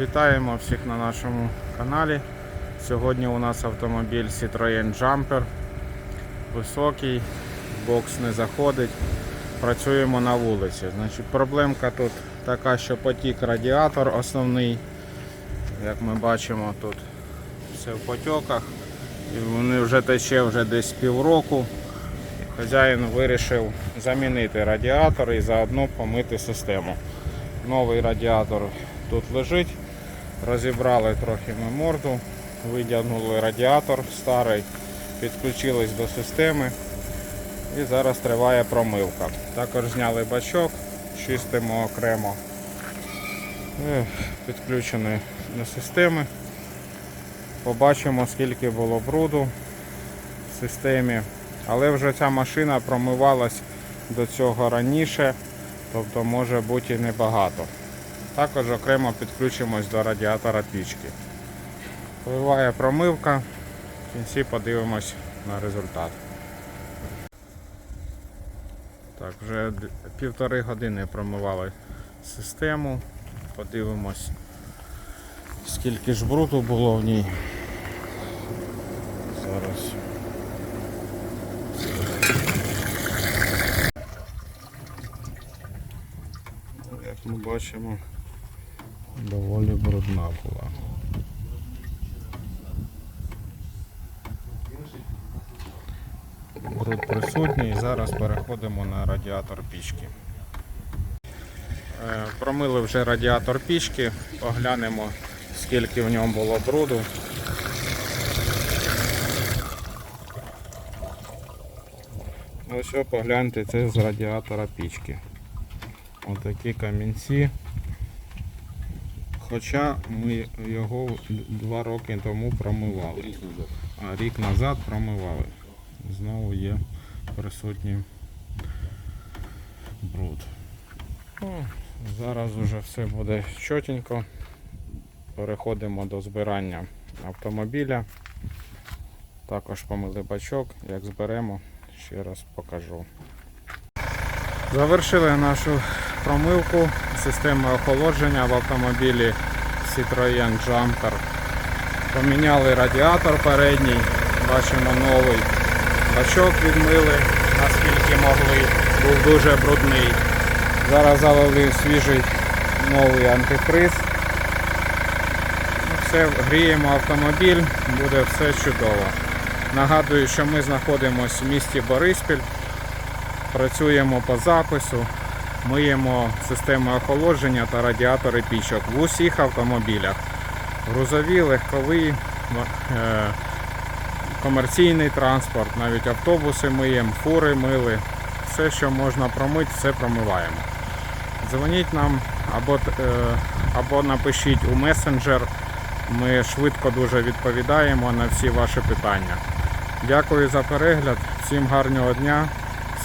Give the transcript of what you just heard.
Вітаємо всіх на нашому каналі. Сьогодні у нас автомобіль Citroën Jumper. Високий, бокс не заходить. Працюємо на вулиці. Значить, проблемка тут така, що потік радіатор основний. Як ми бачимо, тут все в потьоках. І вони вже тече вже десь півроку. Хазяїн вирішив замінити радіатор і заодно помити систему. Новий радіатор тут лежить. Розібрали трохи ми морду, видягнули радіатор старий, підключились до системи і зараз триває промивка. Також зняли бачок, чистимо окремо. І Підключені до системи. Побачимо, скільки було бруду в системі. Але вже ця машина промивалась до цього раніше, тобто може бути і небагато. Також окремо підключимось до радіатора пічки. Вливає промивка, в кінці подивимось на результат. Так, вже півтори години промивали систему. Подивимось, скільки ж бруду було в ній. Зараз. Як ми бачимо, доволі брудна була. Бруд присутній. Зараз переходимо на радіатор пічки. Е, Промили вже радіатор пічки, поглянемо скільки в ньому було бруду. Ось що погляньте, це з радіатора пічки. Отакі камінці. Хоча ми його два роки тому промивали. А рік назад промивали. Знову є присутній бруд. Ну, зараз уже все буде чотенько. Переходимо до збирання автомобіля. Також помили бачок. Як зберемо, ще раз покажу. Завершили нашу промивку системи охолодження в автомобілі Citroën Jumper. Поміняли радіатор передній, бачимо новий бачок відмили, наскільки могли, був дуже брудний. Зараз залили свіжий новий антифриз. Ну, Все, гріємо автомобіль, буде все чудово. Нагадую, що ми знаходимося в місті Бориспіль. Працюємо по запису, миємо системи охолодження та радіатори пічок в усіх автомобілях. Грузові, легкові, е, комерційний транспорт, навіть автобуси миємо, фури мили. Все, що можна промити, все промиваємо. Дзвоніть нам або, е, або напишіть у месенджер. Ми швидко дуже відповідаємо на всі ваші питання. Дякую за перегляд, всім гарного дня.